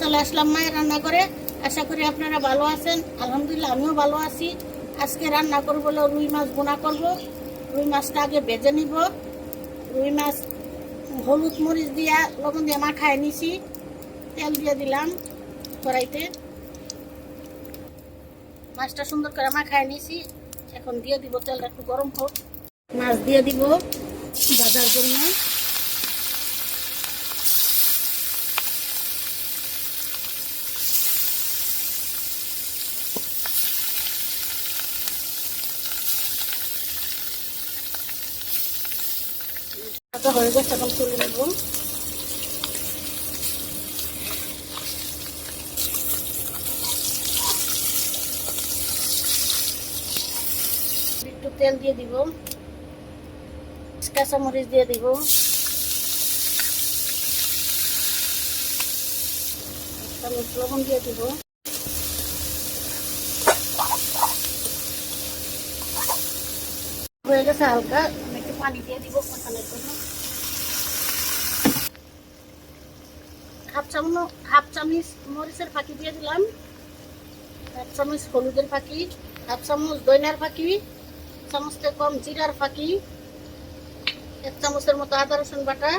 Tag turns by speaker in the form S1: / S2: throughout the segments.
S1: চলে আসলাম মায়ের রান্না করে। আশা করি আপনারা ভালো আছেন। আলহামদুলিল্লাহ, আমিও ভালো আছি। আজকে রান্না করব হলো রুই মাছ বোনা করব। রুই মাছটা আগে ভেজে নিব। রুই মাছ হলুদ মরিচ দিয়া লবণ দিয়ে মাখায় নিছি। তেল দিয়ে দিলাম কড়াইতে। মাছটা সুন্দর করে মাখায় নিছি। এখন দিয়ে দিব, তেলটা একটু গরম হোক। মাছ দিয়ে দিব ভাজার জন্য। ভাজা হয়ে গেছে, এখন তুলে নেব। একটু তেল দিয়ে দিব কাঁচা মরিচ দিয়ে দিব। লবণ দিয়ে দিব। হয়ে গেছে হালকা, আমি একটু পানি দিয়ে দিব কষানোর জন্য চামচ, হাফ চামচ মরিচের ফাঁকি দিয়ে দিলাম। এক চামচ হলুদের ফাঁকি, হাফ চামচ দইনার ফাঁকি চামচতে কম জিরার ফাঁকি, এক চামচের মতো আদা রসুন বাটা।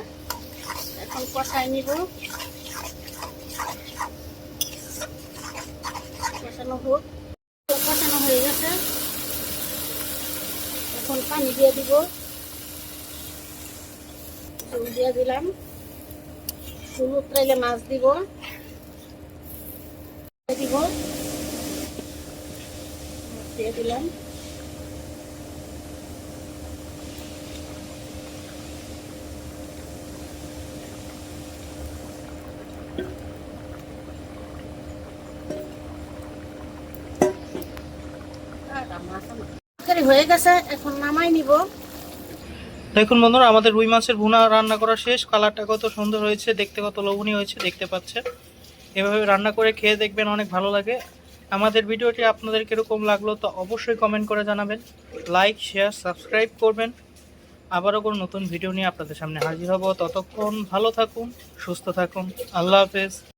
S1: এখন কষাই নিব। কষানো হোক। কষানো হয়ে গেছে। এখন পানি দিয়ে দিব। দিয়ে দিলাম। ঝোল উতরাইলে মাছ দিব। দিব দিয়ে দিলাম। হয়ে গেছে এখন নামাই নিব।
S2: দেখুন বন্ধুরা, আমাদের রুই মাছের ভুনা রান্না করা শেষ। কালারটা কত সুন্দর হয়েছে, দেখতে কত লোভনীয় হয়েছে, দেখতে পাচ্ছেন। এভাবে রান্না করে খেয়ে দেখবেন অনেক ভালো লাগে। আমাদের ভিডিওটি আপনাদের কীরকম লাগল তো অবশ্যই কমেন্ট করে জানাবেন। লাইক শেয়ার সাবস্ক্রাইব করবেন। আবারও কোনো নতুন ভিডিও নিয়ে আপনাদের সামনে হাজির হব। ততক্ষণ ভালো থাকুন, সুস্থ থাকুন। আল্লাহ হাফেজ।